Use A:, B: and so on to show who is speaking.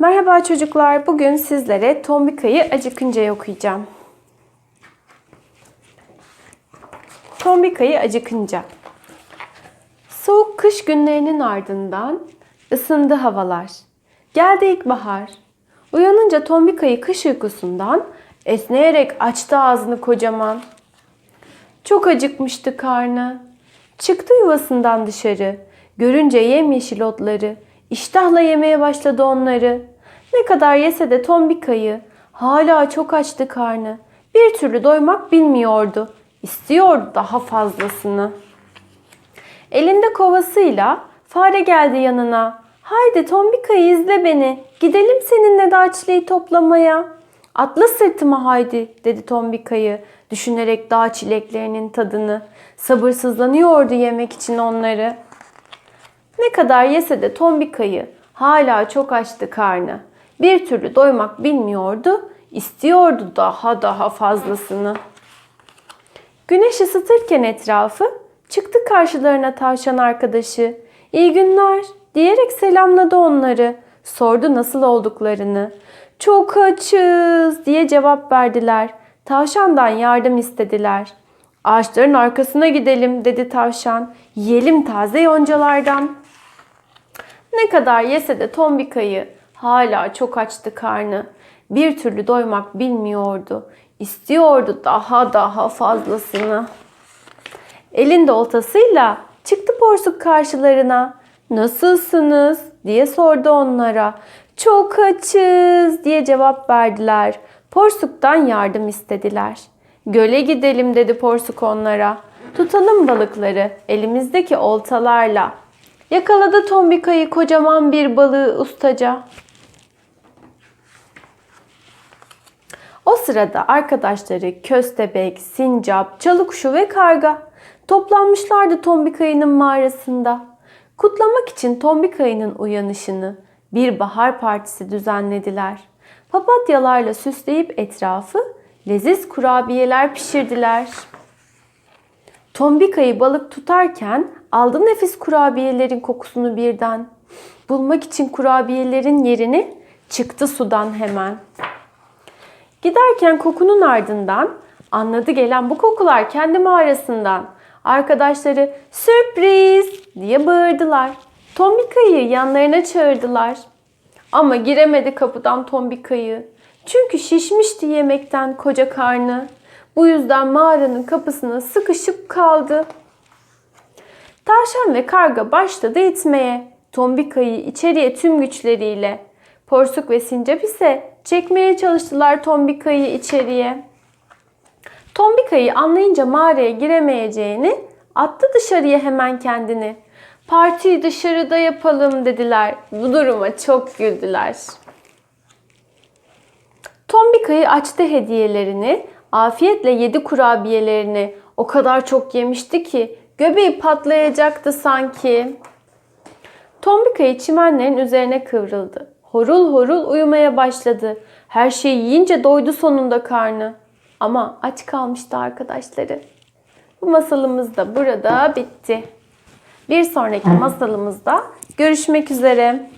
A: Merhaba çocuklar. Bugün sizlere Tombika'yı acıkınca okuyacağım. Tombika'yı acıkınca. Soğuk kış günlerinin ardından ısındı havalar. Geldi ilkbahar. Uyanınca Tombika'yı kış uykusundan esneyerek açtı ağzını kocaman. Çok acıkmıştı karnı. Çıktı yuvasından dışarı. Görünce yemyeşil otları. iştahla yemeye başladı onları. Ne kadar yese de tombikayı. Hala çok açtı karnı. Bir türlü doymak bilmiyordu. İstiyordu daha fazlasını. Elinde kovasıyla fare geldi yanına. Haydi tombikayı izle beni. Gidelim seninle dağ çileği toplamaya. Atla sırtıma haydi dedi tombikayı düşünerek dağ çileklerinin tadını. Sabırsızlanıyordu yemek için onları. Ne kadar yese de tombikayı hala çok açtı karnı. Bir türlü doymak bilmiyordu, istiyordu daha daha fazlasını. Güneş ısıtırken etrafı çıktı karşılarına tavşan arkadaşı. İyi günler diyerek selamladı onları. Sordu nasıl olduklarını. Çok açız diye cevap verdiler. Tavşandan yardım istediler. Ağaçların arkasına gidelim dedi tavşan. Yiyelim taze yoncalardan. Ne kadar yese de tombikayı hala çok açtı karnı. Bir türlü doymak bilmiyordu. İstiyordu daha daha fazlasını. Elinde oltasıyla çıktı porsuk karşılarına. Nasılsınız diye sordu onlara. Çok açız diye cevap verdiler. Porsuktan yardım istediler. Göle gidelim dedi porsuk onlara. Tutalım balıkları elimizdeki oltalarla. Yakaladı tombikayı kocaman bir balığı ustaca. O sırada arkadaşları köstebek, sincap, çalıkuşu ve karga toplanmışlardı Tombikayı'nın mağarasında. Kutlamak için Tombikayı'nın uyanışını bir bahar partisi düzenlediler. Papatyalarla süsleyip etrafı leziz kurabiyeler pişirdiler. Tombikayı balık tutarken aldı nefis kurabiyelerin kokusunu birden. Bulmak için kurabiyelerin yerini çıktı sudan hemen. Giderken kokunun ardından anladı gelen bu kokular kendi mağarasından. Arkadaşları sürpriz diye bağırdılar. Tombikayı yanlarına çağırdılar. Ama giremedi kapıdan Tombikayı. Çünkü şişmişti yemekten koca karnı. Bu yüzden mağaranın kapısına sıkışıp kaldı. Tavşan ve karga başladı itmeye. Tombikayı içeriye tüm güçleriyle. Porsuk ve sincap ise çekmeye çalıştılar Tombikayı içeriye. Tombikayı anlayınca mağaraya giremeyeceğini attı dışarıya hemen kendini. Partiyi dışarıda yapalım dediler. Bu duruma çok güldüler. Tombikayı açtı hediyelerini, afiyetle yedi kurabiyelerini. O kadar çok yemişti ki göbeği patlayacaktı sanki. Tombikayı çimenlerin üzerine kıvrıldı. Horul horul uyumaya başladı. Her şeyi yiyince doydu sonunda karnı. Ama aç kalmıştı arkadaşları. Bu masalımız da burada bitti. Bir sonraki masalımızda görüşmek üzere.